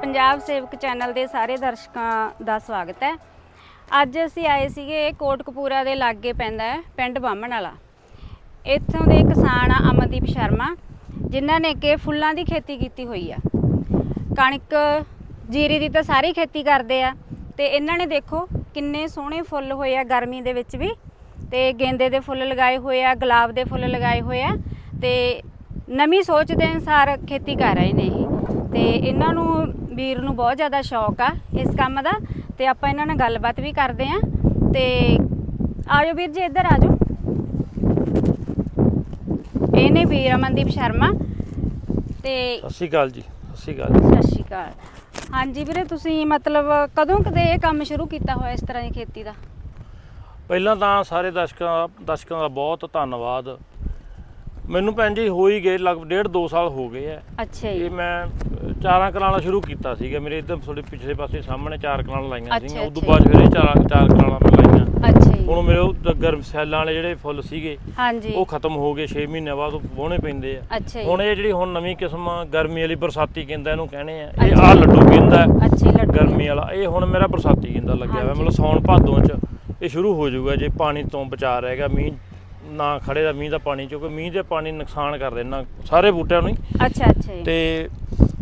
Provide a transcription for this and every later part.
ਪੰਜਾਬ ਸੇਵਕ ਚੈਨਲ ਦੇ ਸਾਰੇ ਦਰਸ਼ਕਾਂ ਦਾ ਸਵਾਗਤ ਹੈ। ਅੱਜ ਅਸੀਂ ਆਏ ਸੀਗੇ ਕੋਟਕਪੂਰਾ ਦੇ ਲਾਗੇ ਪੈਂਦਾ ਹੈ, ਪਿੰਡ ਬਾਹਮਣ ਵਾਲਾ। ਇੱਥੋਂ ਦੇ ਕਿਸਾਨ ਆ ਅਮਨਦੀਪ ਸ਼ਰਮਾ, ਜਿਨ੍ਹਾਂ ਨੇ ਕਿ ਫੁੱਲਾਂ ਦੀ ਖੇਤੀ ਕੀਤੀ ਹੋਈ ਆ। ਕਣਕ, ਜੀਰੀ ਦੀ ਤਾਂ ਸਾਰੀ ਖੇਤੀ ਕਰਦੇ ਆ ਤੇ ਇਹਨਾਂ ਨੇ ਦੇਖੋ ਕਿੰਨੇ ਸੋਹਣੇ ਫੁੱਲ ਹੋਏ ਆ ਗਰਮੀ ਦੇ ਵਿੱਚ ਵੀ। ਤੇ ਗੇਂਦੇ ਦੇ ਫੁੱਲ ਲਗਾਏ ਹੋਏ ਆ, ਗੁਲਾਬ ਦੇ ਫੁੱਲ ਲਗਾਏ ਹੋਏ ਆ ਤੇ ਨਵੀਂ ਸੋਚ ਦੇ ਅਨਸਾਰ ਖੇਤੀ ਕਰ ਰਹੇ ਨੇ ਇਹ। ਤੇ ਇਹਨਾਂ ਨੂੰ ਵੀਰ ਨੂੰ ਬਹੁਤ ਜ਼ਿਆਦਾ ਸ਼ੌਕ ਆ ਇਸ ਕੰਮ ਦਾ ਤੇ ਆਪਾਂ ਇਹਨਾਂ ਨਾਲ ਗੱਲਬਾਤ ਵੀ ਕਰਦੇ ਆ ਤੇ ਆਜੋ ਵੀਰ ਜੀ ਇੱਧਰ ਆਜੋ। ਇਹ ਨੇ ਵੀਰ ਅਮਨਦੀਪ ਸ਼ਰਮਾ ਤੇ ਸਤਿ ਸ਼੍ਰੀ ਅਕਾਲ ਜੀ ਸਤਿ ਸ਼੍ਰੀ ਅਕਾਲ। ਸਤਿ ਸ਼੍ਰੀ ਅਕਾਲ। ਹਾਂਜੀ ਵੀਰੇ ਤੁਸੀਂ ਮਤਲਬ ਕਦੋਂ ਕਦੇ ਇਹ ਕੰਮ ਸ਼ੁਰੂ ਕੀਤਾ ਹੋਇਆ ਇਸ ਤਰ੍ਹਾਂ ਦੀ ਖੇਤੀ ਦਾ? ਪਹਿਲਾਂ ਤਾਂ ਸਾਰੇ ਦਰਸ਼ਕਾਂ ਦਰਸ਼ਕਾਂ ਦਾ ਬਹੁਤ ਧੰਨਵਾਦ। ਮੈਨੂੰ ਭੈਣ ਜੀ ਹੋ ਹੀ ਗਏ ਲਗਭਗ ਡੇਢ ਦੋ ਸਾਲ ਹੋ ਗਏ ਆ ਅੱਛਾ ਇਹ ਜੀ। ਮੈਂ ਅ, ਚਾਰਾਂ ਕਨਾਲਾਂ ਸ਼ੁਰੂ ਕੀਤਾ ਸੀਗਾ। ਮੇਰੇ ਇੱਧਰ ਥੋੜੇ ਪਿਛਲੇ ਪਾਸੇ ਸਾਹਮਣੇ ਚਾਰ ਕਨਾਲਾਂ ਲਾਈਆਂ ਅੱਛਾ, ਸੀਗੀਆਂ। ਉਦੋਂ ਅੱਛਾ ਬਾਅਦ ਫਿਰ ਇਹ ਚਾਰਾਂ ਚਾਰ ਮੈਂ ਲਾਈਆਂ। ਅੱਛਾ ਜੀ। ਹੁਣ ਮੇਰੇ ਉਹ ਗਰਮ ਸੈੱਲਾਂ ਵਾਲੇ ਜਿਹੜੇ ਫੁੱਲ ਸੀਗੇ ਹਾਂਜੀ। ਉਹ ਖਤਮ ਹੋ ਗਏ। 6 ਮਹੀਨੇ ਬਾਅਦ ਉਹ ਵਾਹੁਣੇ ਪੈਂਦੇ ਆ। ਅੱਛਾ ਜੀ। ਹੁਣ ਇਹ ਜਿਹੜੀ ਹੁਣ ਨਵੀਂ ਕਿਸਮ ਆ, ਗਰਮੀ ਵਾਲੀ ਬਰਸਾਤੀ ਕਹਿੰਦਾ ਇਹਨੂੰ ਕਹਿੰਦੇ ਆ। ਇਹ ਅੱਛਾ। ਆ ਲੱਡੂ ਕਹਿੰਦਾ ਅੱਛਾ ਜੀ ਲੱਡੂ ਗਰਮੀ ਵਾਲਾ। ਇਹ ਹੁਣ ਮੇਰਾ ਬਰਸਾਤੀ ਕਹਿੰਦਾ ਲੱਗਿਆ ਹੋਇਆ। ਹਾਂਜੀ। ਮਤਲਬ ਸੌਣ ਭਾਦੋਂ ਚ ਇਹ ਸ਼ੁਰੂ ਹੋ ਜਾਊਗਾ। ਜੇ ਪਾਣੀ ਤੋਂ ਬਚਾ ਰਹੇਗਾ ਮੀਂਹ ਨਾ ਖੜੇ ਦਾ ਮੀਂਹ ਦਾ ਪਾਣੀ ਕਿਉਂਕਿ ਮੀਂਹ ਦੇ ਪਾਣੀ ਨੁਕਸਾਨ ਕਰ ਦੇਣਾ ਸਾਰੇ ਬੂਟਿਆਂ ਨੂੰ ਹੀ ਅੱਛਾ ਅੱਛਾ ਜੀ ਤੇ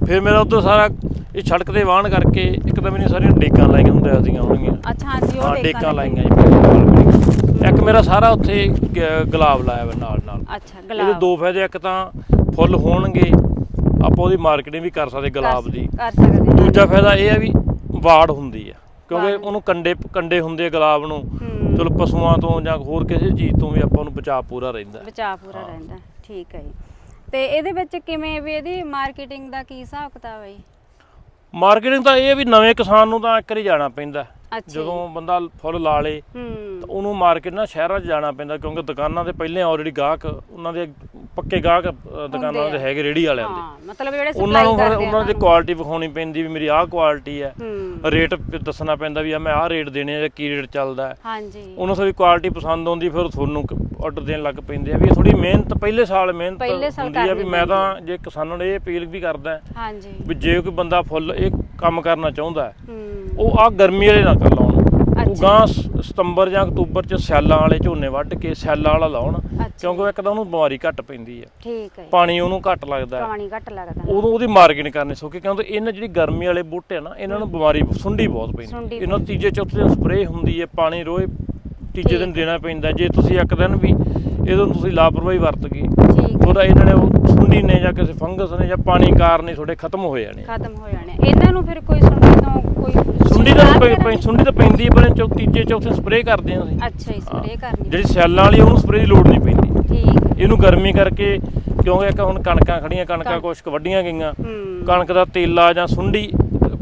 ਫਿਰ ਮੇਰਾ ਉਧਰ ਸਾਰਾ ਇਹ ਸੜਕ ਤੇ ਵਾਹਣ ਕਰਕੇ ਇੱਕ ਤਾਂ ਮੈਨੇ ਸਾਰੀਆਂ ਡੇਕਾਂ ਲਾਈਆਂ ਹੁੰਦੀਆਂ ਸੀਗੀਆਂ ਹੋਣਗੀਆਂ ਅੱਛਾ ਹਾਂਜੀ ਉਹ ਹਾਂ ਡੇਕਾਂ ਲਾਈਆਂ ਜੀ। ਇੱਕ ਮੇਰਾ ਸਾਰਾ ਉੱਥੇ ਗ- ਗੁਲਾਬ ਲਾਇਆ ਵਾ ਨਾਲ ਨਾਲ ਅੱਛਾ ਇਹਦੇ ਗੁਲਾਬ ਦੋ ਫਾਇਦੇ ਇੱਕ ਤਾਂ ਫੁੱਲ ਹੋਣਗੇ ਆਪਾਂ ਉਹਦੀ ਮਾਰਕੀਟਿੰਗ ਵੀ ਕਰ ਸਕਦੇ ਗੁਲਾਬ ਦੀ ਕਰ ਸਕਦੇ ਹਾਂ। ਦੂਜਾ ਫਾਇਦਾ ਇਹ ਹੈ ਵੀ ਵਾੜ ਹੁੰਦੀ ਆ ਕਿਉਂਕਿ ਵਾੜ। ਉਹਨੂੰ ਕੰਡੇ ਕੰਡੇ ਹੁੰਦੇ ਆ ਗੁਲਾਬ ਨੂੰ ਹੂੰ। ਚਲੋ ਪਸ਼ੂਆਂ ਤੋਂ ਜਾਂ ਹੋਰ ਕਿਸੇ ਚੀਜ਼ ਤੋਂ ਵੀ ਆਪਾਂ ਨੂੰ ਬਚਾਅ ਪੂਰਾ ਰਹਿੰਦਾ ਬਚਾਅ ਪੂਰਾ ਹਾਂ। ਰਹਿੰਦਾ ਠੀਕ ਹੈ ਜੀ। ਤੇ ਇਹਦੇ ਵਿੱਚ ਕਿਵੇਂ ਵੀ ਇਹਦੀ ਮਾਰਕੀਟਿੰਗ ਦਾ ਕੀ ਹਿਸਾਬ ਕਿਤਾਬ ਹੈ ਜੀ? ਮਾਰਕੀਟਿੰਗ ਤਾਂ ਇਹ ਹੈ ਵੀ ਨਵੇਂ ਕਿਸਾਨ ਨੂੰ ਤਾਂ ਇੱਕ ਵਾਰੀ ਜਾਣਾ ਪੈਂਦਾ ਅੱਛਾ ਜੀ। ਜਦੋਂ ਬੰਦਾ ਫੁੱਲ ਲਾ ਲੇ ਹੂੰ। ਤਾਂ ਉਹਨੂੰ ਮਾਰਕੀਟ ਨਾ ਸ਼ਹਿਰਾਂ 'ਚ ਜਾਣਾ ਪੈਂਦਾ ਕਿਉਂਕਿ ਦੁਕਾਨਾਂ ਦੇ ਪਹਿਲੇ ਆਲਰੇਡੀ ਗਾਹਕ ਉਹਨਾਂ ਦੇ ਪੱਕੇ ਗਾਹਕ ਅ, ਦੁਕਾਨਾਂ ਦੇ। ਹੈਗੇ ਰੇੜੀ ਵਾਲਿਆਂ ਦੇ। ਹਾਂ ਮਤਲਬ ਜਿਹੜੇ ਉਹਨਾਂ ਸਪਲਾਈ ਨੂੰ ਫਿਰ ਕਰਦੇ ਉਹਨਾਂ ਦੀ। ਕੁਆਲਿਟੀ ਵਿਖਾਉਣੀ ਪੈਂਦੀ ਵੀ ਮੇਰੀ ਆਹ ਕੁਆਲਿਟੀ ਹੈ। ਹੂੰ। ਰੇਟ ਦੱਸਣਾ ਪੈਂਦਾ ਵੀ ਆ ਮੈਂ ਆਹ ਰੇਟ ਦੇਣੇ ਆ ਜਾਂ ਕੀ ਰੇਟ ਚੱਲਦਾ ਹੈ। ਹਾਂਜੀ। ਉਹਨਾਂ ਸਾਡੀ ਕੁਆਲਿਟੀ ਪਸੰਦ ਆਉਂਦੀ ਫਿਰ ਤੁਹਾਨੂੰ ਆਰਡਰ ਦੇਣ ਲੱਗ ਪੈਂਦੇ ਆ ਵੀ ਥੋੜੀ ਮਿਹਨਤ ਪਹਿਲੇ ਸਾਲ ਮਿਹਨਤ ਪਹਿਲੇ ਸਾਲ ਹੁੰਦੀ ਆ ਵੀ ਕਰਨੀ ਮੈਂ ਤਾਂ ਜੇ ਕਿਸਾਨਾਂ ਨੂੰ ਇਹ ਅਪੀਲ ਵੀ ਕਰਦਾ ਹਾਂਜੀ। ਵੀ ਜੇ ਕੋਈ ਬੰਦਾ ਫੁੱਲ ਇਹ ਕੰਮ ਕਰਨਾ ਚਾਹੁੰਦਾ ਹੈ, ਹੂੰ। ਉਹ ਆ ਗਰਮੀ ਵਾਲੇ ਨਾ ਕਰ ਅੱਛਾ। ਗਾਂ ਸਤੰਬਰ ਜਾਂ ਅਕਤੂਬਰ ਚ ਸਿਆਲਾਂ ਵਾਲੇ ਝੋਨੇ ਵੱਢ ਕੇ ਸਿਆਲਾਂ ਵਾਲਾ ਲਾਉਣ ਕਿਉਂਕਿ ਇੱਕ ਤਾਂ ਉਹਨੂੰ ਬਿਮਾਰੀ ਘੱਟ ਪੈਂਦੀ ਹੈ ਠੀਕ ਹੈ। ਪਾਣੀ ਉਹਨੂੰ ਘੱਟ ਲੱਗਦਾ ਪਾਣੀ ਘੱਟ ਲੱਗਦਾ। ਉਦੋਂ ਉਹਦੀ ਮਾਰਕੀਟ ਕਰਨੀ ਸੌਖੀ ਕਿਉਂਕਿ ਇਹਨਾਂ ਜਿਹੜੀ ਗਰਮੀ ਵਾਲੇ ਬੂਟੇ ਆ ਨਾ ਇਹਨਾਂ ਨੂੰ ਬਿਮਾਰੀ ਸੁੰਡੀ ਬਹੁਤ ਪੈਂਦੀ। ਇਹਨਾਂ ਨੂੰ ਤੀਜੇ ਚੌਥੇ ਦਿਨ ਸਪਰੇਅ ਹੁੰਦੀ ਹੈ ਪਾਣੀ ਰੋਜ਼ ਤੀਜੇ ਦਿਨ। ਦੇਣਾ ਪੈਂਦਾ। ਜੇ ਤੁਸੀਂ ਇੱਕ ਦਿਨ ਵੀ ਇਹਦੋਂ ਤੁਸੀਂ ਲਾਪਰਵਾਹੀ ਵਰਤ ਗਏ ਉਹਦਾ ਇਹਨਾਂ ਨੇ ਉਹ ਸੁੰਡੀ ਨੇ ਜਾਂ ਕਿਸੇ ਫੰਗਸ ਨੇ ਜਾਂ ਪਾਣੀ ਕਾਰਨ ਹੀ ਤੁਹਾਡੇ ਖਤਮ ਹੋ ਜਾਣੇ ਖਤਮ ਹੋ ਜਾਣੇ ਇਹਨਾਂ ਨੂੰ ਫਿਰ ਕੋਈ ਸੁੰਡੀ ਤੋਂ ਕੋਈ ਸੁੰਡੀ ਤਾਂ ਪੈ-? ਸੁੰਡੀ ਤਾਂ ਪੈਂਦੀ ਹੈ ਪਰ ਚੌ ਤੀਜੇ ਚੌਥੇ ਸਪਰੇਅ ਕਰਦੇ ਹਾਂ ਅਸੀਂ ਅੱਛਾ ਜੀ ਸਪਰੇਅ। ਕਰਨੀ ਜਿਹੜੀ ਸਿਆਲਾਂ ਵਾਲੀ ਆ, ਉਹਨੂੰ ਸਪਰੇਅ ਦੀ ਲੋੜ ਨਹੀਂ ਪੈਂਦੀ ਠੀਕ ਹੈ। ਇਹਨੂੰ ਗਰਮੀ ਕਰਕੇ ਕਿਉਂਕਿ ਇੱਕ ਹੁਣ ਕਣਕਾਂ ਖੜੀਆਂ ਕਣਕਾਂ ਕਣਕ। ਕੁਛ ਕੁ ਵੱਡੀਆਂ ਗਈਆਂ ਹੂੰ ਕਣਕ ਦਾ ਤੇਲਾ ਜਾਂ ਸੁੰਡੀ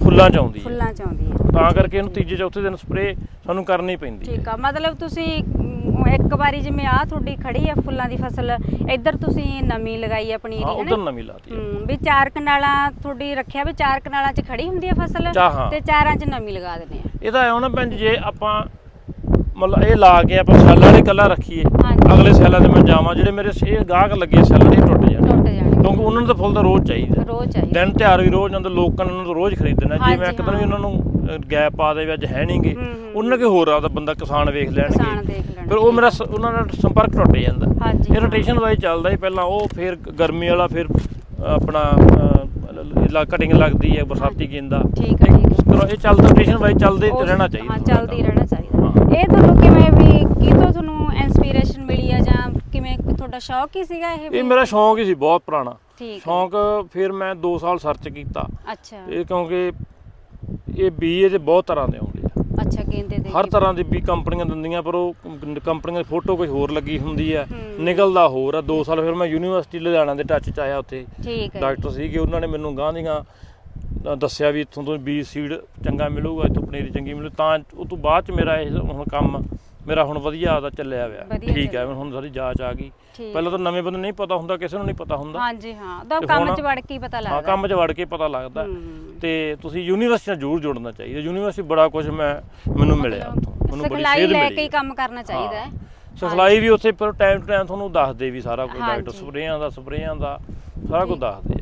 ਫੁੱਲਾਂ ਚ ਆਉਂਦੀ ਹੈ ਫੁੱਲਾਂ ਚ ਆਉਂਦੀ ਹੈ ਤਾਂ ਕਰਕੇ ਇਹਨੂੰ ਤੀਜੇ ਚੌਥੇ ਦਿਨ ਸਪਰੇਅ ਸਾਨੂੰ ਕਰਨੀ ਪੈਂਦੀ ਹੈ ਠੀਕ ਆ ਮਤਲਬ ਤੁਸੀਂ ਇੱਕ ਵਾਰੀ ਜਿਵੇਂ ਆ ਤੁਹਾਡੀ ਖੜੀ ਆ ਫੁੱਲਾਂ ਦੀ ਫਸਲ ਇੱਧਰ ਤੁਸੀਂ ਨਵੀਂ ਲਗਾਈ ਆ ਪਨੀਰੀ ਹਾਂ ਹੈ ਉਧਰ ਨਵੀਂ ਲਾਤੀ ਹੈ ਹੂੰ ਵੀ ਚਾਰ ਕਨਾਲਾਂ ਤੁਹਾਡੀ ਰੱਖਿਆ ਵੀ ਚਾਰ ਕਨਾਲਾਂ 'ਚ ਖੜੀ ਹੁੰਦੀ ਆ ਫਸਲ ਚਾ- ਹਾਂ। ਤੇ ਚਾਰਾਂ 'ਚ ਨਵੀਂ ਲਗਾ ਦਿੰਦੇ ਆ। ਇਹਦਾ ਐ ਨਾ ਭੈਣ ਜੀ, ਜੇ ਆਪਾਂ ਮਤਲਬ ਇਹ ਲਾ ਕੇ ਆਪਾਂ ਸੈੱਲਾਂ ਦੇ ਕੱਲਾ ਰੱਖੀਏ ਹਾਂਜੀ। ਅਗਲੇ ਸੈੱਲਾਂ ਤੇ ਮੈਂ ਜਾਵਾਂ ਜਿਹੜੇ ਮੇਰੇ ਛੇ ਗਾਹਕ ਲੱਗੇ ਸੈੱਲਾਂ ਦੇ ਇਹ ਟੁੱਟ ਜਾਣੇ। ਟੁੱਟ ਜਾਣਗੇ ਕਿਉਂਕਿ ਉਹਨਾਂ ਨੂੰ ਤਾਂ ਫੁੱਲ ਤਾਂ ਰੋਜ਼ ਚਾਹੀਦਾ ਰੋਜ਼ ਚਾਹੀਦਾ ਦਿਨ ਤਿਉਹਾਰ ਵੀ ਰੋਜ਼ ਜਾਂਦੇ ਲੋਕਾਂ ਨੇ ਉਹਨਾਂ ਨੂੰ ਰੋਜ਼ ਖਰੀਦਣਾ ਜੇ ਮੈਂ ਇੱਕ ਦਿਨ ਵੀ ਹਾਂ। ਉਹਨਾਂ ਨੂੰ ਗੈਪ ਪਾ ਦੇ ਵੀ ਅੱਜ ਹੈ ਨਹੀਂਗੇ ਉਹਨਾਂ ਕੇ ਹੋਰ ਆਦਾ ਬੰਦਾ ਕਿਸਾਨ ਵੇਖ ਲੈਣਗੇ। ਫਿਰ ਉਹ ਮੇਰਾ ਉਹਨਾਂ ਨਾਲ ਸੰਪਰਕ ਟੁੱਟ ਜਾਂਦਾ। ਇਹ। ਰੋਟੇਸ਼ਨ ਵਾਈ ਚੱਲਦਾ ਹੀ ਪਹਿਲਾਂ। ਉਹ ਫਿਰ ਗਰਮੀ ਵਾਲਾ ਫਿਰ ਆਪਣਾ ਲਾ ਕਟਿੰਗ ਲੱਗਦੀ ਹੈ ਬਰਸਾਤੀ ਗੇਂਦਾ। ਠੀਕ ਹੈ। ਇਹ ਚੱਲਦਾ ਰੋਟੇਸ਼ਨ ਵਾਈ ਚੱਲਦੇ ਰਹਿਣਾ ਚਾਹੀਦਾ ਹਾਂ ਚੱਲਦੀ ਰਹਿਣਾ ਚਾਹੀਦਾ। ਇਹ ਤੁਹਾਨੂੰ ਕਿਵੇਂ ਵੀ ਕਿਤੋਂ ਤੁਹਾਨੂੰ ਇਨਸਪੀਰੇਸ਼ਨ ਮਿਲੀ ਆ ਜਾਂ ਕਿਵੇਂ ਤੁਹਾਡਾ ਸ਼ੌਕ ਹੀ ਸੀਗਾ ਇਹ? ਇਹ ਮੇਰਾ ਸ਼ੌਂਕ ਹੀ ਸੀ ਬਹੁਤ ਪੁਰਾਣਾ। ਸ਼ੌਂਕ ਫਿਰ ਮੈਂ 2 ਸਾਲ ਸਰਚ ਕੀਤਾ। ਅੱਛਾ। ਇਹ ਕਿਉਂਕਿ ਇਹ ਬੀ ਇਹਦੇ ਬਹੁਤ ਤਰ੍ਹਾਂ ਦੇ ਆਉਂਦੇ ਆ। ਅੱਛਾ ਗੇਂਦੇ ਦੇ ਹਰ। ਤਰ੍ਹਾਂ ਦੀ ਵੀ ਕੰਪਨੀਆਂ ਦਿੰਦੀਆਂ ਪਰ ਉਹ ਕੰਪ- ਕੰਪਨੀਆਂ ਦੀ ਫੋਟੋ ਕੋਈ ਹੋਰ ਲੱਗੀ ਹੁੰਦੀ ਹੂੰ। ਨਿਕਲਦਾ ਹੋਰ ਆ। 2 ਸਾਲ ਫਿਰ ਮੈਂ ਯੂਨੀਵਰਸਿਟੀ ਲੁਧਿਆਣਾ ਦੇ ਟੱਚ ਚ ਆਇਆ ਉੱਥੇ। ਠੀਕ ਹੈ ਡਾਕਟਰ ਸੀਗੇ ਉਹਨਾਂ ਨੇ ਮੈਨੂੰ ਗਾਂ ਦੀਆਂ ਅ, ਦੱਸਿਆ ਵੀ ਇੱਥੋਂ ਤੋਂ ਬੀਜ ਸੀਡ ਚੰਗਾ ਮਿਲੂਗਾ ਇੱਥੋਂ ਪਨੀਰੀ ਚੰਗੀ ਮਿਲੂ। ਤਾਂ ਉਹ ਤੋਂ ਬਾਅਦ ਚ ਮੇਰਾ ਇਹ ਹੁਣ ਕੰਮ ਮੇਰਾ ਹੁਣ ਵਧੀਆ ਆਦਾ ਚੱਲਿਆ ਹੋਇਆ। ਵਧੀਆ ਠੀਕ ਹੈ। ਹੁਣ ਸਾਰੀ ਜਾਂਚ ਆ ਗਈ। ਠੀਕ। ਪਹਿਲਾਂ ਤਾਂ ਨਵੇਂ ਬੰਦੇ ਨਹੀਂ ਪਤਾ ਹੁੰਦਾ ਕਿਸੇ ਨੂੰ ਨਹੀਂ ਪਤਾ ਹੁੰਦਾ। ਹਾਂਜੀ ਹਾਂ। ਤਾਂ ਤੇ ਕੰਮ ਹੁਣ- 'ਚ ਵੜ ਕੇ ਹੀ ਪਤਾ ਹਾਂ ਲੱਗਦਾ। ਕੰਮ 'ਚ ਵੜ ਕੇ ਪਤਾ ਲੱਗਦਾ। ਹੂੰ। ਤੇ ਤੁਸੀਂ ਯੂਨੀਵਰਸਿਟੀ ਨਾਲ ਜ਼ਰੂਰ ਜੁੜਨਾ ਚਾਹੀਦਾ। ਯੂਨੀਵਰਸਿਟੀ ਬੜਾ ਕੁਝ ਮੈਂ ਮੈਨੂੰ ਮਿਲਿਆ। ਉੱਥੋਂ ਮੈਨੂੰ ਬੜੀ ਸਿਖਲਾਈ ਸੇਧ ਲੈ ਕੇ ਹੈ। ਕੰਮ ਕਰਨਾ ਚਾਹੀਦਾ ਹੈ। ਸਿਖਲਾਈ ਵੀ ਉੱਥੇ ਪਰ ਟਾਈਮ ਟਾਈਮ ਤੁਹਾਨੂੰ ਦੱਸਦੇ ਵੀ ਸਾਰਾ ਕੁਝ ਡਾਕਟਰ। ਸਪਰੇਆਂ ਦਾ ਸਪਰੇਆਂ ਦਾ ਸਾਰਾ ਕੁਝ ਦੱਸਦੇ।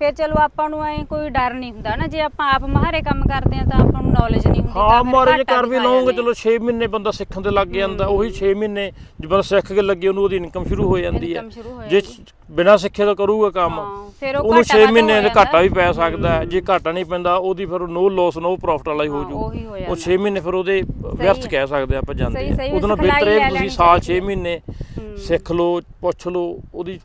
ਫਿਰ ਚਲੋ ਆਪਾਂ ਨੂੰ ਐ ਕੋਈ ਡਰ ਨਹੀਂ ਹੁੰਦਾ ਨਾ ਜੇ ਆਪਾਂ ਆਪ ਮਹਾਰੇ ਕੰਮ ਕਰਦੇ ਆ ਤਾਂ ਆਪਾਂ ਨੂੰ ਨੌਲੇਜ ਨਹੀਂ ਹੁੰਦੀ ਹਾਂ ਤਾਂ ਫਿਰ ਮਾਰੇ ਜੇ ਘਾਟਾ ਕਰ ਵੀ ਆ। ਚਲੋ 6 ਮਹੀਨੇ ਬੰਦਾ ਸਿੱਖਣ ਤੇ ਲੱਗ ਜਾਂਦਾ ਉਹੀ 6 ਮਹੀਨੇ ਜਦੋਂ ਸਿੱਖ ਕੇ ਲੱਗੇ ਉਹਨੂੰ ਉਹਦੀ ਇਨਕਮ ਸ਼ੁਰੂ ਹੋ ਜਾਂਦੀ ਹੈ ਹੋ ਜੇ ਬਿਨਾਂ ਸਿੱਖੇ ਤੋਂ ਕਰੂਗਾ ਕੰਮ ਹਾਂ, ਉਹਨੂੰ ਘਾਟਾ 6 ਵੱਧ ਮਹੀਨੇ ਹੋ ਦੇ। ਘਾਟਾ ਵੀ ਪੈ ਸਕਦਾ ਹੈ ਜੇ ਘਾਟਾ ਨਹੀਂ ਪੈਂਦਾ ਉਹਦੀ ਫਿਰ ਨੋ ਲਾਸ ਨੋ ਪ੍ਰੋਫਿਟ ਵਾਲਾ ਹੀ ਹੋ ਹਾਂ, ਜੂ ਉਹੀ ਹੋ ਉਹ ਜਾਂਦਾ 6 ਮਹੀਨੇ ਫਿਰ ਉਹਦੇ ਵਿਅਰਥ ਹੈ। ਕਹਿ ਸਕਦੇ ਆਪਾਂ ਜਾਂਦੇ ਉਹਦੇ ਬਿਹਤਰ ਕਿ ਤੁਸੀਂ ਸਾਲ 6 ਚਾਹੀਦੀ। ਮਹੀਨੇ ਹੂੰ। ਸਿੱਖ ਲਓ ਪੁੱਛ ਲਓ ਉਹਦੀ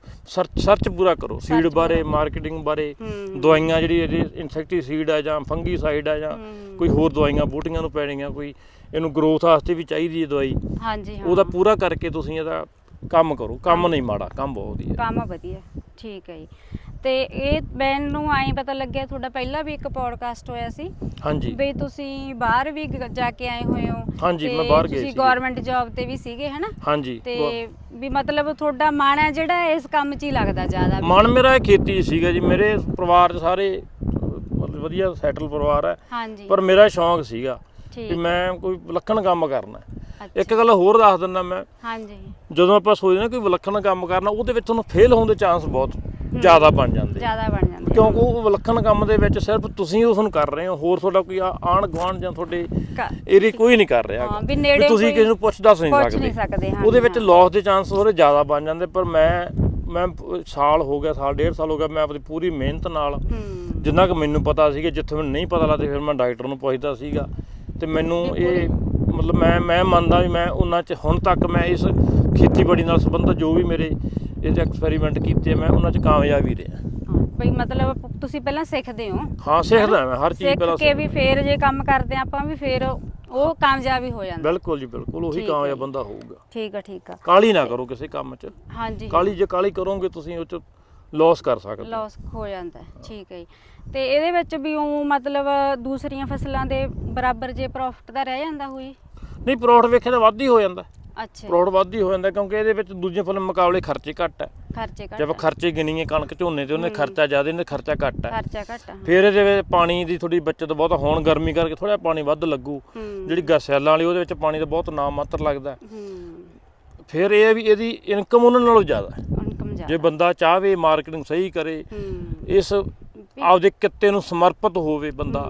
ਸਰਚ ਪੂਰਾ ਕਰੋ ਸੀਡ ਬਾਰੇ ਮਾਰਕੀਟਿੰਗ ਬਾਰੇ ਹੂੰ। ਦਵਾਈਆਂ ਜਿਹੜੀ ਇਹਦੀ ਇਨਸੈਕਟੀਸੀਡ ਆ ਜਾਂ ਫੰਗੀਸਾਈਡ ਆ ਜਾਂ। ਕੋਈ ਹੋਰ ਦਵਾਈਆਂ ਬੂਟੀਆਂ ਨੂੰ ਪੈਣੀਆਂ ਕੋਈ ਇਹਨੂੰ ਗਰੋਥ ਵਾਸਤੇ ਵੀ ਚਾਹੀਦੀ ਹੈ ਦਵਾਈ। ਹਾਂਜੀ ਹਾਂ। ਉਹਦਾ ਪੂਰਾ ਕਰਕੇ ਤੁਸੀਂ ਇਹਦਾ ਕੰਮ ਕਰੋ। ਕੰਮ ਨਹੀਂ ਮਾੜਾ ਕੰਮ ਬਹੁਤ ਵਧੀਆ। ਕੰਮ ਵਧੀਆ ਠੀਕ ਹੈ ਜੀ। ਤੇ ਇਹ ਮੈਨੂੰ ਆਈ ਪਤਾ ਲੱਗਿਆ ਤੁਹਾਡਾ ਪਹਿਲਾਂ ਵੀ ਇੱਕ ਪੋਡਕਾਸਟ ਹੋਇਆ ਸੀ ਹਾਂਜੀ। ਵੀ ਤੁਸੀਂ ਬਾਹਰ ਵੀ ਗ- ਜਾ ਕੇ ਆਏ ਹੋਏ ਹੋ ਹਾਂਜੀ, ਤੇ ਮੈਂ ਬਾਹਰ ਗਿਆ ਤੁਸੀਂ। ਗਵਰਨਮੈਂਟ ਜੌਬ ਤੇ ਵੀ ਸੀਗੇ ਹਨਾ? ਹਾਂਜੀ ਤੇ ਵੀ ਮਤਲਬ ਤੁਹਾਡਾ ਮਨ ਹੈ ਜਿਹੜਾ ਇਸ ਕੰਮ 'ਚ ਹੀ ਲੱਗਦਾ ਜ਼ਿਆਦਾ ਵੀ। ਮਨ ਮੇਰਾ ਇਹ ਖੇਤੀ 'ਚ ਸੀਗਾ ਜੀ। ਮੇਰੇ ਪਰਿਵਾਰ 'ਚ ਸਾਰੇ ਮਤਲਬ ਵਧੀਆ ਸੈਟਲ ਪਰਿਵਾਰ ਹੈ। ਹਾਂਜੀ। ਪਰ ਮੇਰਾ ਸ਼ੌਂਕ ਸੀਗਾ ਠੀਕ। ਵੀ ਮੈਂ ਕੋਈ ਵਿਲੱਖਣ ਕੰਮ ਕਰਨਾ ਹੈ। ਅੱਛਾ, ਇੱਕ ਗੱਲ ਹੋਰ ਦੱਸ ਦਿੰਦਾ ਮੈਂ। ਹਾਂਜੀ। ਜਦੋਂ ਆਪਾਂ ਸੋਚਦੇ ਹਾਂ ਕੋਈ ਵਿਲੱਖਣ ਕੰਮ ਕਰਨਾ ਉਹਦੇ ਵਿੱਚ ਤੁਹਾਨੂੰ ਫੇਲ ਹੋਣ ਦੇ ਚਾਂਸ ਬਹੁਤ ਜ਼ਿਆਦਾ ਬਣ ਜਾਂਦੇ। ਜ਼ਿਆਦਾ ਬਣ ਜਾਂਦੇ। ਕਿਉਂਕਿ ਉਹ ਵਿਲੱਖਣ ਕੰਮ ਦੇ ਵਿੱਚ ਸਿਰਫ ਤੁਸੀਂ ਉਸ ਨੂੰ ਕਰ ਰਹੇ ਹੋ ਹੋਰ ਤੁਹਾਡਾ ਕੋਈ ਆ- ਆਂਢ ਗੁਆਂਢ ਜਾਂ ਤੁਹਾਡੇ ਏਰੀਏ ਕੋਈ ਨਹੀਂ ਕਰ ਰਿਹਾ ਹਾਂ। ਵੀ ਨੇੜੇ ਤੁਸੀਂ ਕਿਸੇ ਨੂੰ ਪੁੱਛ ਦੱਸ ਨਹੀਂ ਪੁੱਛ ਸਕਦੇ ਨਹੀਂ ਸਕਦੇ, ਹਾਂਜੀ, ਉਹਦੇ ਵਿੱਚ ਹਾਂ। ਲਾਸ ਦੇ ਚਾਂਸ ਥੋੜੇ ਜ਼ਿਆਦਾ ਬਣ ਜਾਂਦੇ ਪਰ ਮੈਂ ਮੈਂ ਸਾਲ ਹੋ ਗਿਆ ਸਾਲ ਡੇਢ ਸਾਲ ਹੋ ਗਿਆ ਮੈਂ ਆਪਣੀ ਪੂਰੀ ਮਿਹਨਤ ਨਾਲ ਹੂੰ ਜਿੰਨਾ ਕੁ ਮੈਨੂੰ ਪਤਾ ਸੀਗਾ ਜਿੱਥੇ ਮੈਨੂੰ ਨਹੀਂ ਪਤਾ ਲੱਗਦਾ ਫਿਰ ਮੈਂ ਡਾਕਟਰ ਨੂੰ ਪੁੱਛਦਾ ਸੀਗਾ ਤੇ ਮੈਨੂੰ ਇਹ ਮਤਲਬ ਮੈਂ ਮੈਂ ਮੰਨਦਾ ਵੀ ਮੈਂ ਉਹਨਾਂ ਚ ਹੁਣ ਤੱਕ ਮੈਂ ਇਸ ਖੇਤੀਬਾੜੀ ਨਾਲ ਸੰਬੰਧਿਤ ਜੋ ਵੀ ਮੇਰੇ ਇਹ ਐਕਸਪੈਰੀਮੈਂਟ ਕੀਤੇ ਮੈਂ ਉਹਨਾਂ ਚ ਕਾਮਯਾਬ ਹੀ ਰਿਹਾ। ਬਈ ਮਤਲਬ ਤੁਸੀਂ ਪਹਿਲਾਂ ਸਿੱਖਦੇ ਹੋ। ਹਾਂ ਸਿੱਖਦਾ ਮੈਂ ਹਰ ਚੀਜ਼ ਸਿੱਖ ਪਹਿਲਾਂ ਕੇ ਵੀ। ਫੇਰ ਜੇ ਕੰਮ ਕਰਦੇ ਆ ਆਪਾਂ ਵੀ ਫੇਰ ਉਹ ਕਾਮਯਾਬ ਹੀ ਹੋ ਜਾਂਦਾ। ਬਿਲਕੁਲ ਜੀ ਬਿਲਕੁਲ ਉਹੀ ਕਾਮਯਾਬ। ਬੰਦਾ ਹੋਊਗਾ। ਠੀਕ ਆ ਠੀਕ ਆ। ਕਾਲੀ ਨਾ ਕਰੋ ਕਿਸੇ ਕੰਮ 'ਚ। ਹਾਂਜੀ। ਕਾਲੀ ਜੇ ਕਾਲੀ ਕਰੋਗੇ ਤੁਸੀਂ ਉਹ 'ਚ ਲਾਸ ਕਰ ਸਕਦੇ। ਲਾਸ ਹੋ ਜਾਂਦਾ। ਠੀਕ ਹੈ ਜੀ। ਤੇ ਇਹਦੇ ਵਿੱਚ ਵੀ ਉਹ ਮਤਲਬ ਦੂਸਰੀਆਂ ਫਸਲਾਂ ਦੇ ਬਰਾਬਰ ਜੇ ਪ੍ਰੋਫਿਟ ਦਾ ਰਹਿ ਜਾਂਦਾ ਹੋਈ। ਨਹੀਂ ਪ੍ਰੋਫਿਟ ਵੇਖੇ ਤਾਂ ਵੱਧ ਹੀ ਹੋ ਜਾਂਦਾ। ਅੱਛਾ ਪ੍ਰੋਫਿਟ ਵੱਧ ਹੀ ਹੋ ਜਾਂਦਾ ਕਿਉਂਕਿ ਇਹਦੇ ਵਿੱਚ ਦੂਜੇ ਫਸਲ ਮੁਕਾਬਲੇ ਖਰਚੇ ਘੱਟ ਹੈ ਖਰਚੇ ਘੱਟ ਜੇ ਆਪਾਂ ਖਰਚੇ ਗਿਣੀਏ ਕਣਕ ਝੋਨੇ ਤੇ ਉਹਨੇ ਖਰਚਾ ਜ਼ਿਆਦਾ ਇਹਦੇ ਖਰਚਾ ਘੱਟ ਹੈ ਖਰਚਾ ਘੱਟ। ਫਿਰ ਇਹਦੇ ਵਿੱਚ ਪਾਣੀ ਦੀ ਥੋੜੀ ਬਚਤ ਬਹੁਤ। ਹੁਣ ਗਰਮੀ ਕਰਕੇ ਥੋੜਾ ਪਾਣੀ ਵੱਧ ਲੱਗੂ। ਜਿਹੜੀ ਗਸੈਲਾਂ ਵਾਲੀ ਉਹਦੇ ਵਿੱਚ ਪਾਣੀ ਦਾ ਬਹੁਤ ਨਾਮ ਮਾਤਰ ਲੱਗਦਾ ਫਿਰ ਇਹ ਵੀ ਇਹਦੀ ਇਨਕਮ ਉਹਨਾਂ ਨਾਲੋਂ ਜ਼ਿਆਦਾ। ਇਨਕਮ ਜੇ ਜ਼ਿਆਦਾ। ਬੰਦਾ ਚਾਹਵੇ ਮਾਰਕੀਟਿੰਗ ਸਹੀ ਕਰੇ ਇਸ ਆਪਦੇ ਕਿੱਤੇ ਨੂੰ ਸਮਰਪਿਤ ਹੋਵੇ ਬੰਦਾ।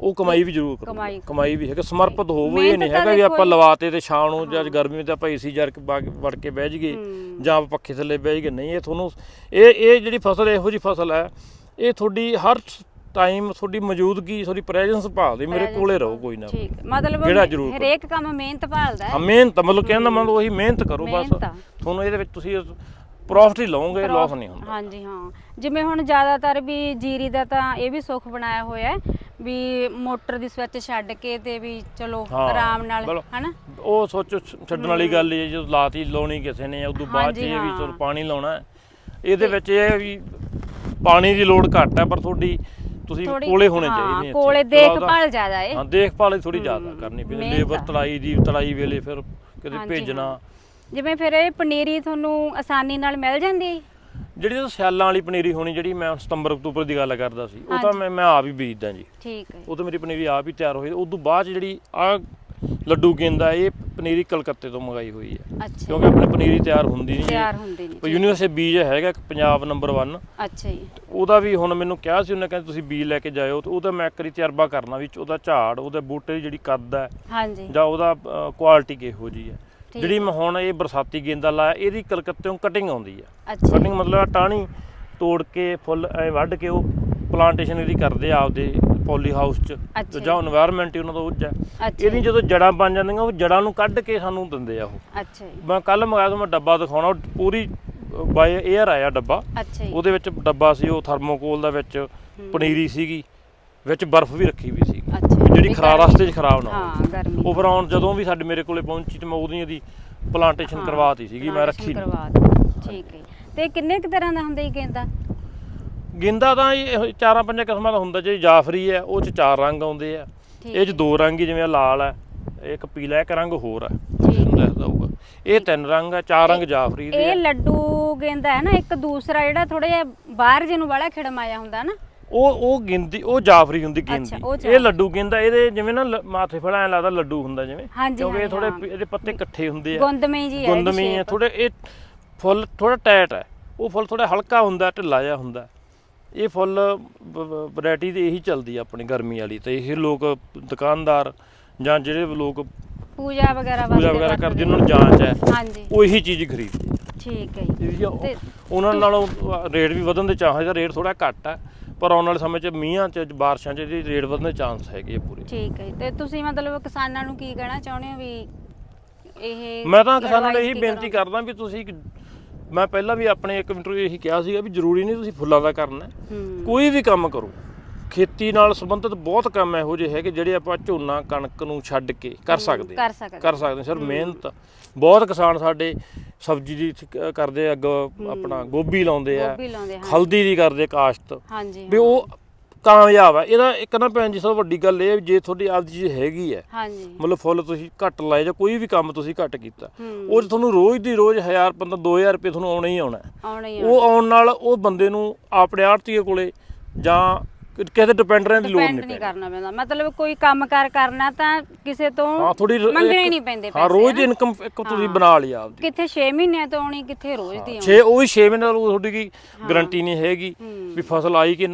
ਉਹ ਕਮਾਈ ਵੀ ਜ਼ਰੂਰ ਕਰੂਗਾ ਕਮਾਈ- ਕਮਾਈ ਵੀ ਹੈਗਾ ਸਮਰਪਿਤ ਹੋਵੇ ਇਹ ਮਿਹਨਤ ਨਹੀਂ ਤਾਂ ਹੈਗਾ ਵੀ ਦੇਖੋ ਆਪਾਂ ਜੀ। ਲਵਾਤੇ ਤੇ ਸ਼ਾਮ ਨੂੰ ਜਾਂ ਗਰਮੀ ਤੇ ਆਪਾਂ ਏਸੀ ਜਰ ਕੇ ਬਾਗ- ਵੜ ਕੇ ਬਹਿ ਜਾਈਏ। ਜਾਂ ਆਪਾਂ ਪੱਖੇ ਥੱਲੇ ਬਹਿ ਜਾਈਏ ਨਹੀਂ ਇਹ ਤੁਹਾਨੂੰ ਇਹ ਇਹ ਜਿਹੜੀ ਫਸਲ ਇਹੋ ਜੀ ਫਸਲ ਹੈ ਇਹ ਤੁਹਾਡੀ ਹਰ ਟਾਈਮ ਤੁਹਾਡੀ ਮੌਜੂਦਗੀ ਤੁਹਾਡੀ ਪ੍ਰੈਜ਼ੈਂਸ ਭਾਲਦੀ ਮੇਰੇ ਕੋਲੇ ਰਹੋ ਕੋਈ ਨਾ ਕੋਈ। ਠੀਕ ਹੈ। ਮਤਲਬ ਜਿਹੜਾ ਜ਼ਰੂਰ ਕਰੋ। ਹਰੇਕ ਕੰਮ ਮਿਹਨਤ ਭਾਲਦਾ ਹੈ ਹਾਂ ਮਿਹਨਤ ਮਤਲਬ ਕਹਿੰਦਾ ਮਤਲਬ ਉਹੀ ਮਿਹਨਤ ਕਰੋ ਬਸ ਮਿਹਨਤ ਆ। ਤੁਹਾਨੂੰ ਇਹਦੇ ਵਿੱਚ ਤੁਸੀਂ ਪ੍ਰੋਫਿਟ ਹੀ ਲਓਗੇ ਲਾਸ ਨਹੀਂ ਹੁੰਦਾ ਹਾਂਜੀ ਹਾਂ ਜਿਵੇਂ ਹੁਣ ਜ਼ਿਆਦਾਤਰ ਵੀ ਜੀਰੀ ਦਾ ਤਾਂ ਇਹ ਵੀ ਸੁੱਖ ਬਣਾਇਆ ਹੋਇਆ ਹੈ ਵੀ ਮੋਟਰ ਦੀ ਸਵਿੱਚ ਛੱਡ ਕੇ ਤੇ ਵੀ ਚਲੋ ਹਾਂ, ਆਰਾਮ ਨਾਲ ਬਿਲਕੁਲ। ਹਨਾ ਉਹ ਸੋਚੋ ਛ- ਛੱਡਣ ਵਾਲੀ ਗੱਲ ਹੀ ਹੈ ਜਦੋਂ ਲਾਤੀ ਲਾਉਣੀ ਕਿਸੇ ਨੇ ਉਦੋਂ ਬਾਅਦ ਚ ਹਾਂਜੀ, ਇਹ ਵੀ ਹਾਂ। ਚਲੋ ਪਾਣੀ ਲਾਉਣਾ ਹੈ। ਇਹਦੇ ਵਿੱਚ ਇਹ ਹੈ ਵੀ ਪਾਣੀ ਦੀ ਲੋੜ ਘੱਟ ਹੈ ਪਰ ਤੁਹਾਡੀ ਤੁਸੀਂ ਕੋਲੇ ਹੋਣੇ ਹਾਂ, ਚਾਹੀਦੇ ਨੇ ਕੋਲੇ ਉਹਦਾ- ਦੇਖਭਾਲ ਜ਼ਿਆਦਾ ਹੈ ਹਾਂ ਦੇਖਭਾਲ ਥੋੜੀ ਜ਼ਿਆਦਾ ਕਰਨੀ ਪੈਂਦੀ ਮਿਹਨਤ ਲੇਬਰ ਆ। ਤੜਾਈ ਦੀ ਤੜਾਈ ਵੇਲੇ ਫਿਰ ਕਿਤੇ ਹਾਂਜੀ, ਭੇਜਣਾ। ਜਿਵੇਂ ਫਿਰ ਇਹ ਪਨੀਰੀ ਤੁਹਾਨੂੰ ਆਸਾਨੀ ਨਾਲ ਮਿਲ ਜਾਂਦੀ ਹੈ? ਜਿਹੜੀ ਤਾਂ ਸਿਆਲਾਂ ਵਾਲੀ ਪਨੀਰੀ ਹੋਣੀ ਜਿਹੜੀ ਮੈਂ ਸਤੰਬਰ ਅਕਤੂਬਰ ਦੀ ਗੱਲ ਕਰਦਾ ਸੀ ਉਹ ਤਾਂ ਹਾਂਜੀ। ਮੈਂ ਮੈਂ ਆਪ ਹੀ ਬੀਜਦਾ ਜੀ। ਠੀਕ ਹੈ। ਉਹ ਤਾਂ ਮੇਰੀ ਪਨੀਰੀ ਆਪ ਹੀ ਤਿਆਰ ਹੋਈ ਉਦੋਂ ਬਾਅਦ 'ਚ ਜਿਹੜੀ ਆ ਲੱਡੂ ਗੇਂਦਾ ਇਹ ਪਨੀਰੀ ਕਲਕੱਤੇ ਤੋਂ ਮੰਗਾਈ ਹੋਈ ਹੈ। ਅੱਛਾ ਕਿਉਂਕਿ ਆਪਣੀ ਪਨੀਰੀ ਤਿਆਰ ਹੁੰਦੀ ਨਹੀਂ ਤਿਆਰ ਹੁੰਦੇ ਨੇ ਉਹ ਯੂਨੀਵਰਸਿਟੀ ਬੀਜ ਹੈਗਾ ਇੱਕ ਪੰਜਾਬ ਨੰਬਰ 1 ਅੱਛਾ ਜੀ। ਉਹਦਾ ਵੀ ਹੁਣ ਮੈਨੂੰ ਕਿਹਾ ਸੀ ਉਹਨੇ ਕਹਿੰਦੇ ਤੁਸੀਂ ਬੀਜ ਲੈ ਕੇ ਜਾਇਓ। ਤੇ ਉਹਦਾ ਮੈਂ ਇੱਕ ਵਾਰੀ ਤਜਰਬਾ ਕਰਨਾ ਵੀ ਉਹਦਾ ਝਾੜ ਉਹਦੇ ਬੂਟੇ ਦੀ ਜਿਹੜੀ ਕੱਦ ਹੈ ਹਾਂਜੀ। ਜਾਂ ਉਹਦਾ ਕੁਆਲਿਟੀ ਕਿਹੋ ਜੀ ਹੈ। ਜਿਹੜੀ ਮੈਂ ਹੁਣ ਇਹ ਬਰਸਾਤੀ ਗੇਂਦਾ ਲਾਇਆ ਇਹਦੀ ਕਲਕੱਤਿਓਂ ਕਟਿੰਗ ਆਉਂਦੀ ਆ। ਕਟਿੰਗ ਮਤਲਬ ਟਾਣੀ ਤੋੜ ਕੇ ਫੁੱਲ ਐ ਵੱਢ ਕੇ ਉਹ ਪਲਾਂਟੇਸ਼ਨ ਇਹਦੀ ਕਰਦੇ ਆ ਆਪਦੇ ਪੋਲੀ ਹਾਊਸ ਚ। ਤੇ ਜਾਂ এনवायरमेंट ਉਹਨਾਂ ਦਾ ਉੱਚ ਇਹਦੀ ਜਦੋਂ ਜੜਾਂ ਬਣ ਜਾਂਦੀਆਂ ਉਹ ਜੜਾਂ ਨੂੰ ਕੱਢ ਕੇ ਸਾਨੂੰ ਦਿੰਦੇ ਆ ਉਹ। ਅੱਛਾ ਮੈਂ ਕੱਲ ਮੰਗਾਇਆ ਤਾਂ ਮੈਂ ਡੱਬਾ ਦਿਖਾਉਣਾ ਉਹ ਪੂਰੀ ਬਾਈ ਏਅਰ ਆਇਆ ਡੱਬਾ। ਉਹਦੇ ਵਿੱਚ ਡੱਬਾ ਸੀ ਉਹ ਥਰਮੋਕੋਲ ਦਾ ਵਿੱਚ ਪਨੀਰੀ ਸੀਗੀ ਵਿੱਚ ਬਰਫ਼ ਵੀ ਰੱਖੀ ਹੋਈ ਸੀ ਵੀ ਜਿਹੜੀ ਖਰਾਬ ਰਸਤੇ 'ਚ ਖਰਾਬ ਨਾ ਹਾਂ ਗਰਮੀ ਉਹ ਫਿਰ ਆਉਣ ਜਦੋਂ ਵੀ ਸਾਡੇ ਮੇਰੇ ਕੋਲੇ ਪਹੁੰਚੀ ਤੇ ਮੈਂ ਉਹਦੀ ਇਹਦੀ ਪਲਾਂਟੇਸ਼ਨ ਹਾਂ, ਕਰਵਾਤੀ ਸੀਗੀ ਮੈਂ ਰੱਖੀ ਨਹੀਂ ਕਰਵਾ ਦਿੱਤੀ। ਠੀਕ ਹੈ। ਤੇ ਕਿੰਨੇ ਕੁ ਤਰ੍ਹਾਂ ਦਾ ਹੁੰਦਾ ਜੀ ਗੇਂਦਾ? ਗਿੰਦਾ ਤਾਂ ਇਹ ਚਾਰਾਂ ਪੰਜਾਂ ਕਿਸਮਾਂ ਦਾ ਹੁੰਦਾ ਜੇ ਜਾਫਰੀ ਹੈ ਉਹ ਚ ਚਾਰ ਰੰਗ ਆਉਂਦੇ ਆ। ਠੀਕ ਇਹ ਚ ਦੋ ਰੰਗ ਹੀ ਜਿਵੇਂ ਆਹ ਲਾਲ ਹੈ ਇੱਕ ਪੀਲਾ ਇੱਕ ਰੰਗ ਹੋਰ ਹੈ। ਤੁਹਾਨੂੰ ਦੱਸਦਾ ਹੋਊਗਾ। ਇਹ ਤਿੰਨ ਰੰਗ ਆ ਚਾਰ ਰੰਗ ਜਾਫਰੀ ਦੇ ਇਹ ਆ। ਲੱਡੂ ਗੇਂਦਾ ਹੈ ਨਾ ਇੱਕ ਦੂਸਰਾ ਜਿਹੜਾ ਥੋੜਾ ਜਿਹਾ ਬਾਹਰ ਜਿਹਨੂੰ ਵਾਲਾ ਖਿੜਮਾਇਆ ਹੁੰਦਾ ਨਾ ਉਹ ਉਹ ਗਿੰਦੀ ਉਹ ਜਾਫਰੀ ਹੁੰਦੀ ਅੱਛਾ, ਗਿੰਦੀ। ਇਹ ਜਾਫਰੀ। ਲੱਡੂ ਗਿੰਦਾ ਇਹਦੇ ਜਿਵੇਂ ਨਾ ਲ- ਮਾਥੇ ਫੜਾ ਐ ਲੱਗਦਾ ਲੱਡੂ ਹੁੰਦਾ ਜਿਵੇਂ। ਹਾਂਜੀ, ਕਿਉਂਕਿ ਇਹ ਹਾਂਜੀ, ਥੋੜੇ ਹਾਂ। ਇਹਦੇ ਪੱਤੇ ਇਕੱਠੇ ਹੁੰਦੇ ਆ। ਗੁੰਦਮਈ ਜੀ ਹੈ ਗੁੰਦਮੀ ਹੈ। ਥੋੜੇ ਇਹ ਫੁੱਲ ਥੋੜਾ ਟਾਈਟ ਹੈ। ਉਹ ਫੁੱਲ ਥੋੜਾ ਹਲਕਾ ਹੁੰਦਾ ਢਿੱਲਾ ਜਿਹਾ ਹੁੰਦਾ। ਇਹ ਫੁੱਲ ਵੈਰਾਈਟੀ ਤੇ ਇਹੀ ਚੱਲਦੀ ਆ ਆਪਣੀ ਗਰਮੀ ਵਾਲੀ ਤੇ ਇਹ ਲੋਕ ਦੁਕਾਨਦਾਰ ਜਾਂ ਜਿਹੜੇ ਲੋਕ ਪੂਜਾ ਵਗੈਰਾ ਵਾਸਤੇ ਪੂਜਾ ਵਗੈਰਾ ਕਰ ਵਰਤਦੇ ਜਿਨ੍ਹਾਂ ਨੂੰ ਜਾਂਚ ਹੈ। ਹਾਂਜੀ। ਉਹ ਇਹੀ ਚੀਜ਼ ਖਰੀਦਦੇ। ਠੀਕ ਹੈ ਜੀ। ਇਹ ਵੀ ਉਹ- ਤੇ ਉਹਨਾਂ ਨਾਲੋਂ ਰੇਟ ਵੀ ਵਧਣ ਦੇ ਚਾਂਸ ਹੈ ਰੇਟ ਥੋੜਾ ਘੱਟ ਹੈ। ਪਰ ਆਉਣ ਵਾਲੇ ਸਮੇਂ 'ਚ ਮੀਂਹਾਂ 'ਚ ਬਾਰਿਸ਼ਾਂ 'ਚ ਇਹਦੀ ਰੇਟ ਵਧਣ ਦੇ ਚਾਂਸ ਹੈਗੇ ਆ ਪੂਰੇ ਠੀਕ ਹੈ। ਤੇ ਤੁਸੀਂ ਮਤਲਬ ਕਿਸਾਨਾਂ ਨੂੰ ਕੀ ਕਹਿਣਾ ਚਾਹੁੰਦੇ ਹੋ ਵੀ ਇਹ ਮੈਂ ਤਾਂ ਕਿਸਾਨਾਂ ਨੂੰ advice ਇਹੀ ਕੀ ਬੇਨਤੀ? ਕਰਦਾ ਵੀ ਤੁਸੀਂ ਇੱਕ- ਮੈਂ ਪਹਿਲਾਂ ਵੀ ਆਪਣੇ ਇੱਕ ਇੰਟਰਵਿਊ ਇਹੀ ਕਿਹਾ ਸੀਗਾ ਵੀ ਜ਼ਰੂਰੀ ਨਹੀਂ ਤੁਸੀਂ ਫੁੱਲਾਂ ਦਾ ਕਰਨਾ ਹੈ। ਹੂੰ ਕੋਈ ਵੀ ਕੰਮ ਕਰੋ ਖੇਤੀ ਨਾਲ ਸੰਬੰਧਿਤ ਬਹੁਤ ਕੰਮ ਇਹੋ ਜਿਹੇ ਹੈਗੇ ਜਿਹੜੇ ਆਪਾਂ ਝੋਨਾ ਕਣਕ ਨੂੰ ਛੱਡ ਕੇ ਕਰ ਸਕਦੇ ਹਾਂ। ਕਰ ਸਕਦੇ ਕਰ ਸਕਦੇ ਹਾਂ। ਸਿਰਫ ਮਿਹਨਤ ਬਹੁਤ ਕਿਸਾਨ ਸਾਡੇ ਸਬਜ਼ੀ ਦੀ ਕਰਦੇ ਆ, ਅੱਗ ਆਪਣਾ ਗੋਭੀ ਲਾਉਂਦੇ ਆ ਗੋਭੀ ਲਾਉਂਦੇ ਹਾਂ। ਹਲਦੀ ਦੀ ਕਰਦੇ ਕਾਸ਼ਤ। ਹਾਂਜੀ ਵੀ ਉਹ ਕਾਮਯਾਬ ਆ। ਇਹਦਾ ਇੱਕ ਨਾ ਭੈਣ ਜੀ ਸਭ ਤੋਂ ਵੱਡੀ ਗੱਲ ਇਹ ਵੀ ਜੇ ਤੁਹਾਡੀ ਆਪਦੀ ਚੀਜ਼ ਹੈਗੀ ਹੈ ਹਾਂਜੀ। ਮਤਲਬ ਫੁੱਲ ਤੁਸੀਂ ਘੱਟ ਲਾਏ ਜਾਂ ਕੋਈ ਵੀ ਕੰਮ ਤੁਸੀਂ ਘੱਟ ਕੀਤਾ ਹੂੰ। ਉਹ 'ਚ ਤੁਹਾਨੂੰ ਰੋਜ਼ ਦੀ ਰੋਜ਼ 1000 15 2000 ਰੁਪਏ ਤੁਹਾਨੂੰ ਆਉਣਾ ਹੀ ਆਉਣਾ। ਹੈ। ਆਉਣਾ ਹੀ ਉਹ ਆਉਣ। ਨਾਲ ਉਹ ਬੰਦੇ ਨੂੰ ਆਪਣੇ ਆੜਤੀਏ ਕੋਲੇ ਜਾਂ ਕਿ- ਕਿਸੇ ਡਿਪੈਂਡ ਰਹਿਣ ਦੀ ਲੋੜ ਡਿਪੈਂਡ ਨਹੀਂ ਨਹੀਂ ਪੈਂਦੀ ਕਰਨਾ ਪੈਂਦਾ। ਮਤਲਬ ਕੋਈ ਕੰਮ ਕਾਰ ਕਰਨਾ ਤਾਂ ਕਿਸੇ ਤੋਂ ਹਾਂ ਥੋੜੀ ਮੰਗਣੇ ਨਹੀਂ ਪੈਂਦੇ ਹਾਂ ਪੈਸੇ ਰੋਜ਼ ਦੀ। ਇਨਕਮ ਇੱਕ ਤੁਸੀਂ ਬਣਾ ਲਈ ਆਪਦੀ। ਕਿੱਥੇ 6 ਮਹੀਨਿਆਂ ਤੋਂ ਆਉਣੀ ਕਿੱਥੇ ਰੋਜ਼ ਦੀ ਆਉਣੀ? 6 ਉਹ ਵੀ 6 ਮਹੀਨੇ ਨਾਲ ਤੁਹਾਡੀ ਕੀ ਗਾਰੰਟੀ ਨਹੀਂ ਹੈਗੀ। ਵੀ ਫਸਲ ਆਈ ਕਿ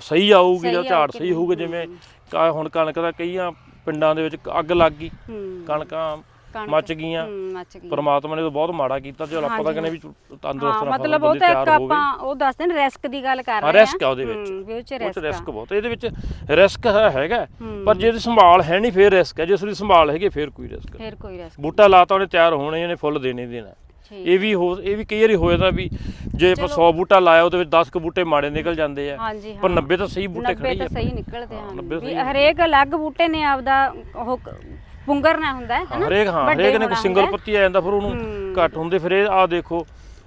ਸਹੀ ਆਊਗੀ ਜਾਂ ਝਾੜ ਸਹੀ ਹੋਊਗਾ ਜਿਵੇਂ ਕਾ ਹੁਣ ਕਣਕ ਦਾ ਕਈਆਂ ਪਿੰਡਾਂ ਦੇ ਵਿੱਚ ਅੱਗ ਲੱਗ ਗਈ। ਹੂੰ। ਕਣਕਾਂ ਕਣਕ- ਮੱਚ ਗਈਆਂ। ਹੂੰ, ਮੱਚ ਗਈ ਪਰਮਾਤਮਾ ਨੇ ਤਾਂ ਬਹੁਤ ਮਾੜਾ ਕੀਤਾ ਚਲੋ ਆਪਾਂ ਤਾਂ। ਕਹਿੰਦੇ ਵੀ ਤੰਦਰੁਸਤ ਹਾਂ ਮਤਲਬ ਉਹ ਤਾਂ ਇੱਕ ਆਪਾਂ ਉਹ ਦੱਸਦੇ ਨੇ ਰਿਸਕ ਦੀ ਗੱਲ ਕਰ ਹਾਂ ਰਹੇ ਰਿਸਕ ਆ ਉਹਦੇ ਵਿੱਚ। ਹੂੰ, ਵੀ ਉਹ ਚ ਉਹ ਚ ਰਿਸਕ ਰਿਸਕ ਬਹੁਤ। ਇਹਦੇ ਵਿੱਚ ਰਿਸਕ ਹੈਗਾ ਹੂੰ। ਪਰ ਜੇ ਇਹਦੀ ਸੰਭਾਲ ਹੈ ਨਹੀਂ ਫੇਰ ਰਿਸਕ ਹੈ ਜੇ ਉਸ ਦੀ ਸੰਭਾਲ ਹੈਗੀ ਫੇਰ ਕੋਈ ਰਿਸਕ ਫਿਰ ਕੋਈ ਰਿਸਕ ਬੂਟਾ ਲਾਤਾ ਉਹਨੇ ਤਿਆਰ ਹੋਣਾ ਹੀ ਉਹਨੇ ਫੁੱਲ ਦੇਣੇ ਹੀ ਦੇਣਾ। ਠੀਕ ਇਹ ਵੀ ਹੋ ਇਹ ਵੀ ਕਈ ਵਾਰੀ ਹੋ ਜਾਂਦਾ ਵੀ ਜੇ ਆਪਾਂ 100 ਬੂਟਾ ਲਾਇਆ ਉਹਦੇ ਵਿੱਚ 10 ਕੁ ਬੂਟੇ ਮਾੜੇ ਨਿਕਲ ਜਾਂਦੇ ਆ। ਹਾਂਜੀ ਪਰ ਹਾਂ। 90 ਤਾਂ ਸਹੀ ਬੂਟੇ 90 ਖੜੇ ਤਾਂ ਆ। ਸਹੀ ਨਿਕਲਦੇ ਹਾਂ, ਹਨ 90 ਵੀ ਸਹੀ ਆ। ਹਰੇਕ ਅਲੱਗ ਬੂਟੇ ਨੇ ਆਪਦਾ ਉਹ ਕ- ਪੁੰਗਰਨਾ ਹੁੰਦਾ ਹੈ ਹਨਾ? ਹਰੇਕ ਹਾਂ ਵੱਡੇ ਹਰੇਕ ਨੇ ਹੋਣਾ ਕੋਈ ਸਿੰਗਲ ਹੁੰਦਾ ਹੈ। ਪੱਤੀ ਆ ਜਾਂਦਾ ਫਿਰ ਉਹਨੂੰ। ਘੱਟ ਹੁੰਦੇ ਫਿਰ ਇਹ ਆ ਦੇਖੋ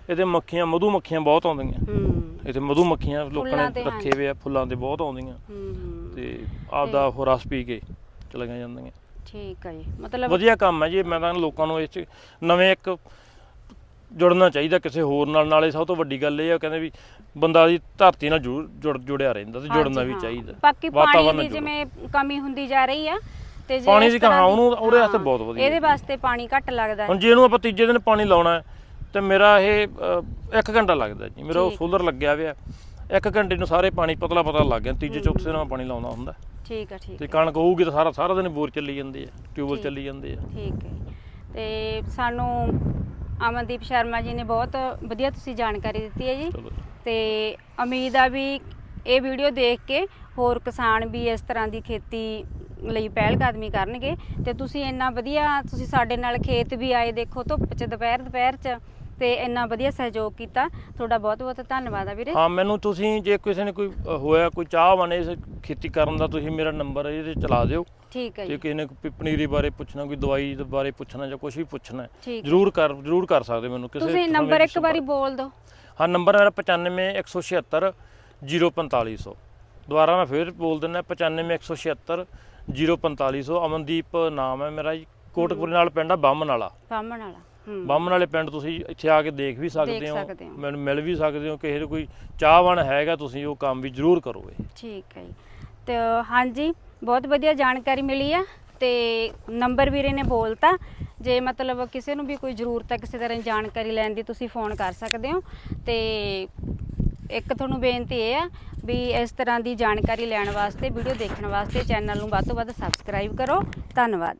ਇਹਦੇ ਮੱਖੀਆਂ ਮਧੂ ਮੱਖੀਆਂ ਬਹੁਤ ਆਉਂਦੀਆਂ ਹੂੰ ਇੱਥੇ ਮਧੂ ਮੱਖੀਆਂ ਲੋਕਾਂ ਫੁੱਲਾਂ ਤੇ ਨੇ ਰੱਖੇ ਹੋਏ ਆ ਫੁੱਲਾਂ ਤੇ ਬਹੁਤ ਆਉਂਦੀਆਂ ਹੂੰ ਤੇ ਆਪਦਾ ਉਹ ਰਸ ਪੀ ਕੇ ਚਲੀਆਂ ਜਾਂਦੀਆਂ ਠੀਕ ਹੈ ਜੀ ਮਤਲਬ ਵਧੀਆ ਕੰਮ ਹੈ ਜੀ ਮੈਂ ਤਾਂ ਲੋਕਾਂ ਨੂੰ ਇਸ ਚ ਨਵੇਂ ਇੱਕ ਜੁੜਨਾ ਚਾਹੀਦਾ ਕਿਸੇ ਹੋਰ ਨਾਲ ਨਾਲੇ ਸਭ ਤੋਂ ਵੱਡੀ ਗੱਲ ਇਹ ਆ ਕਹਿੰਦੇ ਵੀ ਬੰਦਾ ਦੀ ਧਰਤੀ ਨਾਲ ਜੁੜ ਜੁੜ- ਜੁੜਿਆ ਰਹਿੰਦਾ ਤੇ ਜੁੜਨਾ ਵੀ। ਚਾਹੀਦਾ ਬਾਕੀ ਪਾਣੀ ਵਾਤਾਵਰਨ ਦੀ ਨਾਲ ਜੁੜੋ। ਜਿਵੇਂ ਕਮੀ ਹੁੰਦੀ ਜਾ ਰਹੀ ਆ ਤੇ ਜੇ ਪਾਣੀ ਇਸ ਦੀ ਤਰ੍ਹਾਂ ਕਹਾਂ ਉਹਨੂੰ ਉਹਦੇ ਵਾਸਤੇ ਬਹੁਤ ਵਧੀਆ। ਇਹਦੇ ਵਾਸਤੇ ਪਾਣੀ ਘੱਟ ਲੱਗਦਾ। ਹੁਣ ਜੇ ਇਹਨੂੰ ਆਪਾਂ ਤੀਜੇ ਦਿਨ ਪਾਣੀ ਲਾਉਣਾ ਹੈ, ਤੇ ਮੇਰਾ ਇਹ 1 ਘੰਟਾ ਲੱਗਦਾ ਜੀ। ਮੇਰਾ ਉਹ। ਸੋਲਰ ਲੱਗਿਆ ਹੋਇਆ 1 ਘੰਟੇ ਨੂੰ ਸਾਰੇ ਪਾਣੀ ਪਤਲਾ ਪਤਲਾ ਲੱਗ ਗਿਆ ਤੀਜੇ ਚੌਥੇ ਦਿਨ ਮੈਂ ਪਾਣੀ ਲਾਉਂਦਾ ਹੁੰਦਾ। ਠੀਕ ਹੈ ਠੀਕ ਤੇ ਕਣਕ ਹੋਊਗੀ ਤਾਂ ਸਾਰਾ ਸਾਰਾ ਦਿਨ ਬੋਰ ਚੱਲੀ ਜਾਂਦੇ ਆ ਟਿਊਬਲ। ਚੱਲੀ ਜਾਂਦੇ ਆ ਠੀਕ ਹੈ। ਤੇ ਸਾਨੂੰ ਅਮਨਦੀਪ ਸ਼ਰਮਾ ਜੀ ਨੇ ਬਹੁਤ ਵਧੀਆ ਤੁਸੀਂ ਜਾਣਕਾਰੀ ਦਿੱਤੀ ਹੈ ਜੀ। ਚਲੋ ਤੇ ਉਮੀਦ ਆ ਵੀ ਇਹ ਵੀਡੀਓ ਦੇਖ ਕੇ ਹੋਰ ਕਿਸਾਨ ਵੀ ਇਸ ਤਰ੍ਹਾਂ ਦੀ ਖੇਤੀ ਲਈ ਪਹਿਲ ਕਦਮੀ ਕਰਨਗੇ ਤੇ ਤੁਸੀਂ ਇੰਨਾ ਵਧੀਆ ਤੁਸੀਂ ਸਾਡੇ ਨਾਲ ਖੇਤ ਵੀ ਆਏ ਦੇਖੋ ਧੁੱਪ 'ਚ ਦੁਪਹਿਰ ਦੁਪਹਿਰ 'ਚ ਤੇ ਇੰਨਾ ਵਧੀਆ ਸਹਿਯੋਗ ਕੀਤਾ। ਤੁਹਾਡਾ ਬਹੁਤ ਬਹੁਤ ਧੰਨਵਾਦ ਆ ਵੀਰੇ। ਹਾਂ ਮੈਨੂੰ ਤੁਸੀਂ ਜੇ ਕਿਸੇ ਨੇ ਕੋਈ ਹੋਇਆ ਕੋਈ ਚਾਹਵਾਨ ਇਸ ਖੇਤੀ ਕਰਨ ਦਾ ਤੁਸੀਂ ਮੇਰਾ ਨੰਬਰ ਇਹਦੇ ਚਲਾ ਦਿਓ। ਠੀਕ ਹੈ ਜੇ ਜੀ। ਕਿਸੇ ਨੇ ਕੋਈ ਪਨੀਰੀ ਬਾਰੇ ਪੁੱਛਣਾ ਕੋਈ ਦਵਾਈ ਦੇ ਬਾਰੇ ਪੁੱਛਣਾ ਜਾਂ ਕੁਝ ਵੀ ਪੁੱਛਣਾ ਠੀਕ। ਜ਼ਰੂਰ ਕਰ ਜ਼ਰੂਰ ਕਰ ਸਕਦੇ ਮੈਨੂੰ ਕਿਸੇ ਤੁਸੀਂ ਨੰਬਰ ਇੱਕ ਸੰਪਰਕ। ਵਾਰੀ ਬੋਲ ਦਿਓ। ਹਾਂ ਨੰਬਰ ਮੇਰਾ 95 176 04500 ਦੁਬਾਰਾ ਮੈਂ ਫੇਰ ਬੋਲ ਦਿੰਦਾ 95 176 04500 ਅਮਨਦੀਪ ਨਾਮ ਹੈ ਮੇਰਾ ਜੀ ਕੋਟਕਪੁਰੇ ਨਾਲ ਪਿੰਡ ਆ ਬਾਮਨ ਵਾਲਾ ਬਾਹਮਣ ਵਾਲਾ ਹੂੰ। ਬਾਮਨ ਵਾਲੇ ਪਿੰਡ ਤੁਸੀਂ ਇੱਥੇ ਆ ਕੇ ਦੇਖ ਵੀ ਸਕਦੇ ਹੋ ਸਕਦੇ ਹੋ। ਮੈਨੂੰ ਮਿਲ ਵੀ ਸਕਦੇ ਹੋ ਕਿਸੇ ਨੂੰ ਕੋਈ ਚਾਹਵਾਨ ਹੈਗਾ ਤੁਸੀਂ ਉਹ ਕੰਮ ਵੀ ਜ਼ਰੂਰ ਕਰੋ ਇਹ। ਠੀਕ ਹੈ ਜੀ। ਤੇ ਹਾਂਜੀ ਬਹੁਤ ਵਧੀਆ ਜਾਣਕਾਰੀ ਮਿਲੀ ਆ ਤੇ ਨੰਬਰ ਵੀਰੇ ਨੇ ਬੋਲਤਾ ਜੇ ਮਤਲਬ ਕਿਸੇ ਨੂੰ ਵੀ ਕੋਈ ਜ਼ਰੂਰਤ ਹੈ ਕਿਸੇ ਤਰ੍ਹਾਂ ਦੀ ਜਾਣਕਾਰੀ ਲੈਣ ਦੀ ਤੁਸੀਂ ਫੋਨ ਕਰ ਸਕਦੇ ਹੋ ਤੇ ਇੱਕ ਤੁਹਾਨੂੰ ਬੇਨਤੀ ਇਹ ਆ ਵੀ ਇਸ ਤਰ੍ਹਾਂ ਦੀ ਜਾਣਕਾਰੀ ਲੈਣ ਵਾਸਤੇ, ਵੀਡੀਓ ਦੇਖਣ ਵਾਸਤੇ ਚੈਨਲ ਨੂੰ ਵੱਧ ਤੋਂ ਵੱਧ ਸਬਸਕ੍ਰਾਈਬ ਕਰੋ। ਧੰਨਵਾਦ।